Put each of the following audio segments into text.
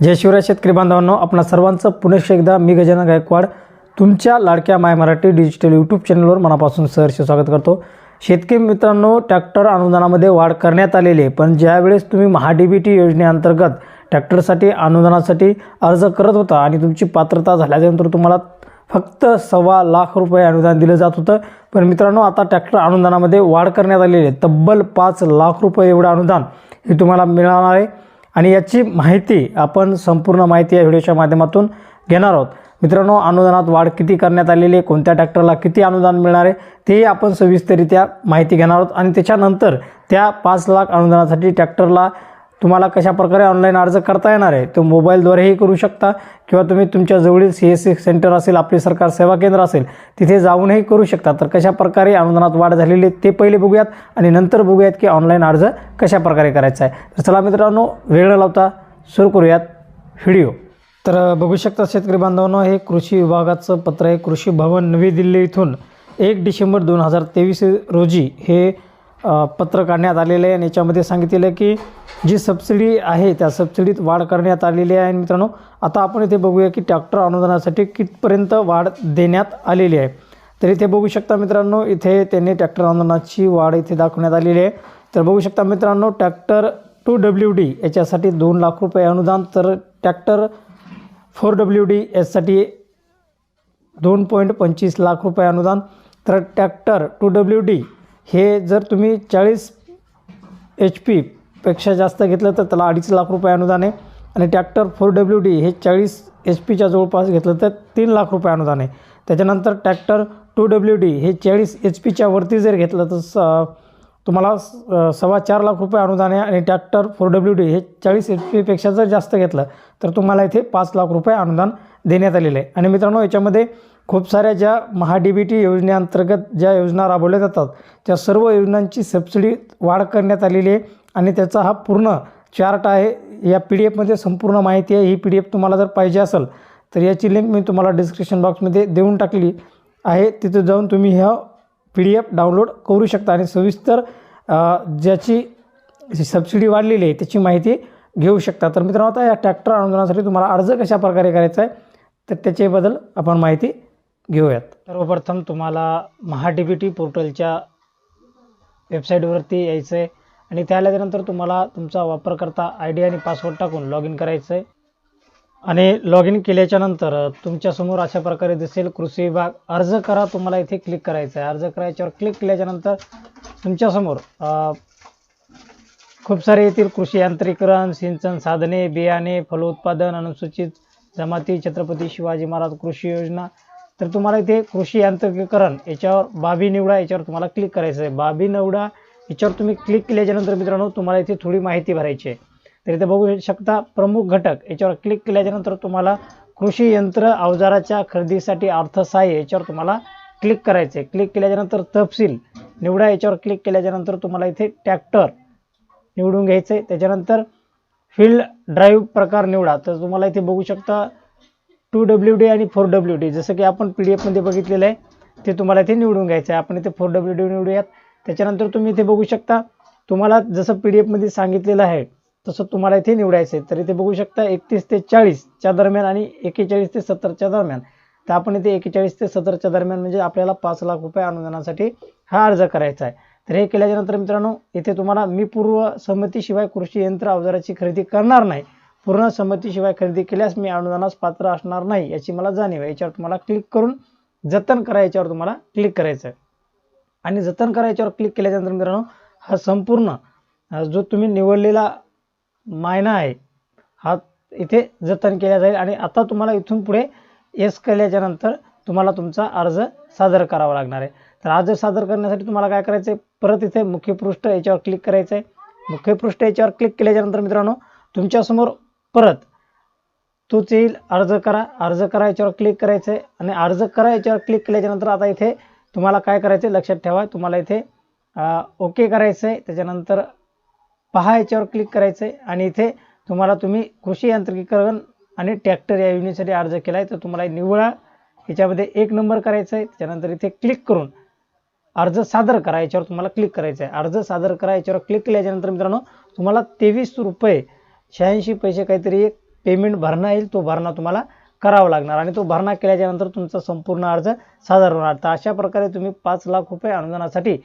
जय शिवराय शेतकरी बांधवांनो आपणा सर्वांचं पुनश्च एकदा मी गजानन गायकवाड. तुमच्या लाडक्या माय मराठी डिजिटल यूट्यूब चॅनलवर मनापासून सहर्ष स्वागत करतो. शेतकरी मित्रांनो ट्रॅक्टर अनुदानामध्ये वाढ करण्यात आलेली आहे. पण ज्यावेळेस तुम्ही महाडीबीटी योजनेअंतर्गत ट्रॅक्टरसाठी अनुदानासाठी अर्ज करत होता आणि तुमची पात्रता झाल्यानंतर तुम्हाला फक्त सव्वा लाख रुपये अनुदान दिलं जात होतं. पण मित्रांनो आता ट्रॅक्टर अनुदानामध्ये वाढ करण्यात आलेली आहे. तब्बल पाच लाख रुपये एवढं अनुदान हे तुम्हाला मिळणार आहे. आणि याची माहिती आपण संपूर्ण माहिती या व्हिडिओच्या माध्यमातून घेणार आहोत. मित्रांनो अनुदानात वाढ किती करण्यात आलेली आहे? कोणत्या ट्रॅक्टरला किती अनुदान मिळणार आहे? तेही आपण सविस्तरित्या माहिती घेणार आहोत. आणि त्याच्यानंतर त्या पाच लाख अनुदानासाठी ट्रॅक्टरला तुम्हाला कशा प्रकारे ऑनलाईन अर्ज करता येणार आहे तो मोबाईलद्वारेही करू शकता किंवा तुम्ही तुमच्या जवळील सी एस सी सेंटर असेल आपले सरकार सेवा केंद्र असेल तिथे जाऊनही करू शकता. तर कशा प्रकारे अनुदानात वाढ झालेली आहे ते पहिले बघूयात आणि नंतर बघूयात की ऑनलाईन अर्ज कशा प्रकारे करायचा आहे. तर चला मित्रांनो वेळ न लावता सुरू करूयात व्हिडिओ तर बघू शकता शेतकरी बांधवांनो हे कृषी विभागाचं पत्र आहे. कृषी भवन नवी दिल्ली इथून एक डिसेंबर दोन हजार तेवीस रोजी हे पत्र काढण्यात आलेलं आहे आणि याच्यामध्ये सांगितलेलं आहे की जी सबसिडी आहे त्या सबसिडीत वाढ करण्यात आलेली आहे. आणि मित्रांनो आता आपण इथे बघूया की ट्रॅक्टर अनुदानासाठी कितपर्यंत वाढ देण्यात आलेली आहे. तर इथे बघू शकता मित्रांनो इथे त्यांनी ट्रॅक्टर अनुदानाची वाढ इथे दाखवण्यात आलेली आहे. तर बघू शकता मित्रांनो ट्रॅक्टर टू डब्ल्यू डी याच्यासाठी दोन लाख रुपये अनुदान तर ट्रॅक्टर फोर डब्ल्यू डी यासाठी दोन पॉईंट पंचवीस लाख रुपये अनुदान तर ट्रॅक्टर टू डब्ल्यू डी हे जर तुम्ही चाळीस एच पीपेक्षा जास्त घेतलं तर त्याला अडीच लाख रुपये अनुदान आहे. आणि ट्रॅक्टर फोर डब्ल्यू डी हे चाळीस एच पीच्या जवळपास घेतलं तर तीन लाख रुपये अनुदान आहे. त्याच्यानंतर ट्रॅक्टर टू डब्ल्यू डी हे चाळीस एच पीच्या वरती जर घेतलं तर स तुम्हाला स- सव्वा चार लाख रुपये अनुदान आहे आणि ट्रॅक्टर फोर डब्ल्यू डी हे चाळीस एच पीपेक्षा जर जास्त घेतलं तर तुम्हाला इथे पाच लाख रुपये अनुदान देण्यात आलेलं आहे. आणि मित्रांनो याच्यामध्ये खूप साऱ्या ज्या महा डी बी टी योजनेअंतर्गत ज्या योजना राबवल्या जातात त्या सर्व योजनांची सबसिडी वाढ करण्यात आलेली आहे आणि त्याचा हा पूर्ण चार्ट आहे. या पी डी एफमध्ये संपूर्ण माहिती आहे. ही पी डी एफ तुम्हाला जर पाहिजे असेल तर याची लिंक मी तुम्हाला डिस्क्रिप्शन बॉक्समध्ये देऊन टाकली आहे. तिथे जाऊन तुम्ही ह्या पी डी एफ डाउनलोड करू शकता आणि सविस्तर ज्याची जी सबसिडी वाढलेली आहे त्याची माहिती घेऊ शकता. तर मित्रांनो आता या ट्रॅक्टर अनुदानासाठी तुम्हाला अर्ज कशा प्रकारे करायचा आहे तर त्याच्याबद्दल आपण माहिती घेऊयात. सर्वप्रथम तुम्हाला महा डी बी टी पोर्टलच्या वेबसाईटवरती यायचं आहे आणि त्या आल्यानंतर तुम्हाला तुमचा वापरकर्ता आय डी आणि पासवर्ड टाकून लॉग इन करायचं आहे. आणि लॉग इन केल्याच्यानंतर तुमच्यासमोर अशा प्रकारे दिसेल कृषी विभाग अर्ज करा तुम्हाला इथे क्लिक करायचं आहे. अर्ज करायच्यावर क्लिक केल्याच्यानंतर तुमच्यासमोर खूप सारे येथील कृषी यांत्रिकरण सिंचन साधने बियाणे फलोत्पादन अनुसूचित जमाती छत्रपती शिवाजी महाराज कृषी योजना. तर तुम्हाला इथे कृषी यांत्रिकीकरण याच्यावर बाबी निवडा याच्यावर तुम्हाला क्लिक करायचं आहे. बाबी निवडा याच्यावर तुम्ही क्लिक केल्याच्यानंतर मित्रांनो तुम्हाला इथे थोडी माहिती भरायची आहे. तर इथे बघू शकता प्रमुख घटक याच्यावर क्लिक केल्याच्यानंतर तुम्हाला कृषी यंत्र अवजाराच्या खरेदीसाठी अर्थसहाय्य याच्यावर तुम्हाला क्लिक करायचं आहे. क्लिक केल्याच्यानंतर तपशील निवडा याच्यावर क्लिक केल्याच्यानंतर तुम्हाला इथे ट्रॅक्टर निवडून घ्यायचं. आहे त्याच्यानंतर फील्ड ड्राईव्ह प्रकार निवडा. तर तुम्हाला इथे बघू शकता टू डब्ल्यू डी आणि फोर डब्ल्यू डी जसं की आपण पी डी एफमध्ये बघितलेलं आहे ते तुम्हाला इथे निवडून घ्यायचं आहे. आपण इथे फोर डब्ल्यू डी निवडूयात. त्याच्यानंतर तुम्ही इथे बघू शकता तुम्हाला जसं पी डी एफमध्ये सांगितलेलं आहे तसं तुम्हाला इथे निवडायचं आहे. तर इथे बघू शकता एकतीस ते चाळीसच्या दरम्यान आणि एकेचाळीस ते सत्तरच्या दरम्यान. तर आपण इथे एकेचाळीस ते सत्तरच्या दरम्यान म्हणजे आपल्याला पाच लाख रुपये अनुदानासाठी हा अर्ज करायचा आहे. तर हे केल्याच्यानंतर मित्रांनो इथे तुम्हाला मी पूर्व संमतीशिवाय कृषी यंत्र अवजाराची खरेदी करणार नाही. पूर्ण संमतीशिवाय खरेदी केल्यास मी अनुदानास पात्र असणार नाही याची मला जाणीव आहे. याच्यावर तुम्हाला क्लिक करून जतन करा याच्यावर तुम्हाला क्लिक करायचं आहे आणि जतन करा याच्यावर क्लिक केल्याच्यानंतर मित्रांनो हा संपूर्ण जो तुम्ही निवडलेला मायना आहे हा इथे जतन केला जाईल. आणि आता तुम्हाला इथून पुढे येस केल्याच्यानंतर तुम्हाला तुमचा अर्ज सादर करावा लागणार आहे. तर अर्ज सादर करण्यासाठी तुम्हाला काय करायचं आहे परत इथे मुख्य पृष्ठ याच्यावर क्लिक करायचं आहे मुख्य पृष्ठ याच्यावर क्लिक केल्याच्यानंतर मित्रांनो तुमच्यासमोर परत तोच येईल. अर्ज करा. अर्ज करा याच्यावर क्लिक करायचं आहे आणि अर्ज करा याच्यावर क्लिक केल्याच्यानंतर आता इथे तुम्हाला काय करायचं आहे लक्षात ठेवा. तुम्हाला इथे ओके करायचं आहे त्याच्यानंतर पहा याच्यावर क्लिक करायचं आहे आणि इथे तुम्हाला तुम्ही कृषी यांत्रिकीकरण आणि ट्रॅक्टर या युनिटसाठी अर्ज केला आहे तर तुम्हाला निवडा याच्यामध्ये एक नंबर करायचा आहे त्याच्यानंतर इथे क्लिक करून अर्ज सादर करा याच्यावर तुम्हाला क्लिक करायचं आहे अर्ज सादर करा याच्यावर क्लिक केल्याच्यानंतर मित्रांनो तुम्हाला तेवीस रुपये शहाऐंशी पैसे काहीतरी एक पेमेंट भरणा येईल. तो भरणा तुम्हाला करावा लागणार आणि तो भरणा केल्याच्यानंतर तुमचा संपूर्ण अर्ज सादर होणार. तर अशा प्रकारे तुम्ही पाच लाख रुपये अनुदानासाठी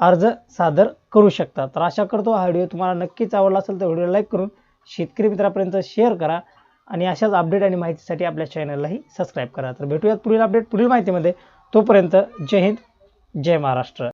अर्ज सादर करू शकता. तर आशा करतो हा व्हिडिओ तुम्हाला नक्कीच आवडला असेल तर व्हिडिओ लाईक करून शेतकरी मित्रापर्यंत शेअर करा आणि अशाच अपडेट आणि माहितीसाठी आपल्या चॅनललाही सबस्क्राईब करा. तर भेटूयात पुढील अपडेट पुढील माहितीमध्ये. तोपर्यंत जय हिंद. जय महाराष्ट्र.